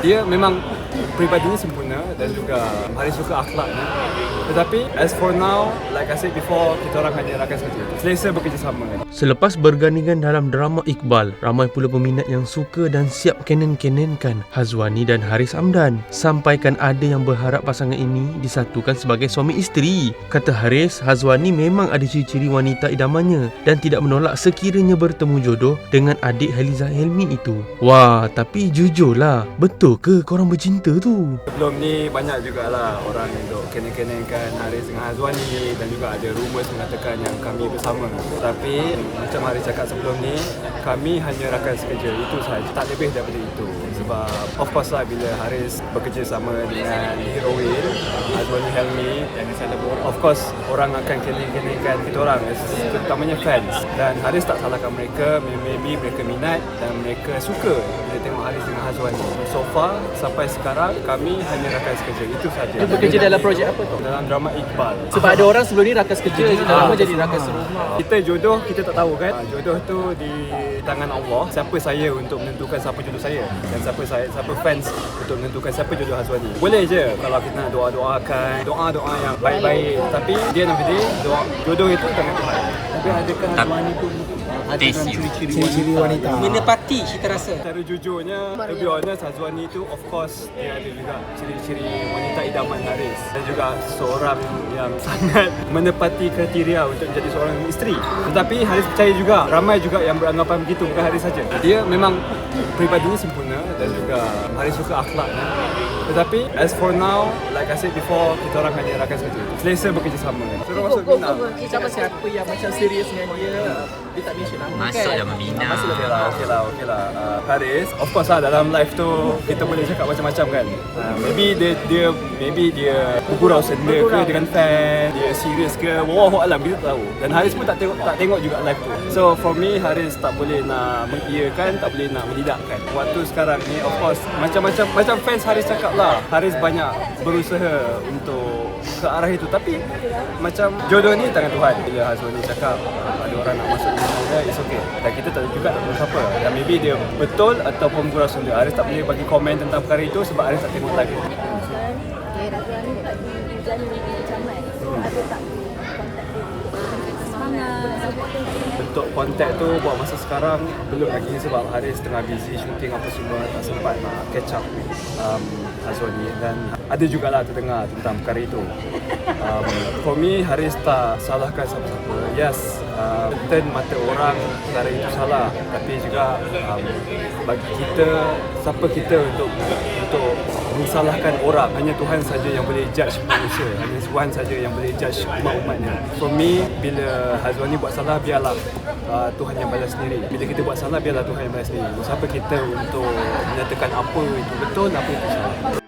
Dia memang pribadinya sempurna dan juga Haris suka akhlaknya. Tetapi as for now, like I said before, kita orang hanya rakan saja. Selesa bekerjasama. Selepas bergandingan dalam drama Iqbal, ramai pula peminat yang suka dan siap kenen-kenenkan Hazwani dan Haris Amdan. Sampaikan ada yang berharap pasangan ini disatukan sebagai suami isteri. Kata Haris, Hazwani memang ada ciri-ciri wanita idamannya dan tidak menolak sekiranya bertemu jodoh dengan adik Haliza Helmi itu. Wah, tapi jujurlah, betul ke korang bercinta tu? Sebelum ni banyak jugalah orang untuk kenen-kenenkan Haris dengan Hazwani dan juga ada rumours mengatakan yang kami bersama. Tapi macam Haris cakap sebelum ni, kami hanya rakan sekerja. Itu sahaja. Tak lebih daripada itu. Sebab of course lah bila Haris bekerja sama dengan Heroin, Hazwani Helmi Of course orang akan kenen-kenenkan kita orang terutamanya fans dan Haris tak salahkan mereka maybe mereka minat dan mereka suka bila tengok Haris dengan Hazwani so far sampai sekarang kami hanya rakan sekerja itu saja Dia bekerja dalam projek apa tu? dalam drama Iqbal. Sebab ada orang sebelum ni rakas kerja je, dah lama jadi rakas serumah. kita jodoh kita tak tahu kan? Ah, jodoh tu di tangan Allah. Siapa saya untuk menentukan siapa jodoh saya? Dan siapa saya siapa fans untuk menentukan siapa jodoh Hazwani boleh je kalau kita nak doa-doakan doa-doa yang baik-baik. Tapi dia nanti doa jodoh itu tangan Tuhan. Tapi adakah Hazwani tu ada dalam ciri-ciri wanita. Menepati cita rasa. Secara jujurnya, to be honest, Hazwani tu of course dia ada juga ciri-ciri wanita idaman Haris dan juga seorang yang sangat menepati kriteria untuk menjadi seorang isteri. Tetapi Haris percaya juga, ramai juga yang beranggapan begitu, bukan Haris saja. Dia memang pribadinya sempurna dan juga Haris suka akhlaknya. Tetapi as for now, like I said before, kita orang hanya rakan saja. Selesa bekerjasama. Suruh masuk Minang. Siapa siapa yang macam serius dengan dia, dia tak mention Masuk dah membina. Masuk Okey lah, okey lah, okey lah. Uh, Haris, of course lah dalam live tu kita boleh cakap macam-macam kan. Uh, maybe dia dia maybe dia gurau senda ke dengan fan, dia serius ke, wallahu alam kita tahu. Dan Haris pun tak tengok tak tengok juga live tu. So for me Haris tak boleh nak mengiyakan, tak boleh nak melidakkan. Waktu sekarang ni of course macam-macam macam fans Haris cakap lah. Haris banyak berusaha untuk ke arah itu tapi macam jodoh ni tangan Tuhan bila Hazwan ni cakap uh, ada orang nak masuk dunia dia it's okay. Dan kita tak juga tahu siapa. Dan maybe dia betul ataupun gurau senda Haris tak boleh bagi komen tentang perkara itu sebab Haris tak tengok live Sekarang ni, okay, Razwan ni tak di hujan ni macam mana? Ada tak kontak tu buat masa sekarang belum lagi sebab Haris tengah busy shooting apa semua tak sempat nak catch up with um, Hazwani dan ada jugalah terdengar tentang perkara itu. Um, for me Haris tak salahkan siapa-siapa. Yes uh, turn mata orang perkara itu salah. Tapi juga um, bagi kita siapa kita untuk untuk mensalahkan orang? Hanya Tuhan saja yang boleh judge manusia. Hanya Tuhan saja yang boleh judge umat-umatnya. For me bila Hazwani buat salah biarlah uh, Tuhan yang balas sendiri. Bila kita buat salah biarlah Tuhan yang balas sendiri. Siapa kita untuk menyatakan apa itu betul apa itu salah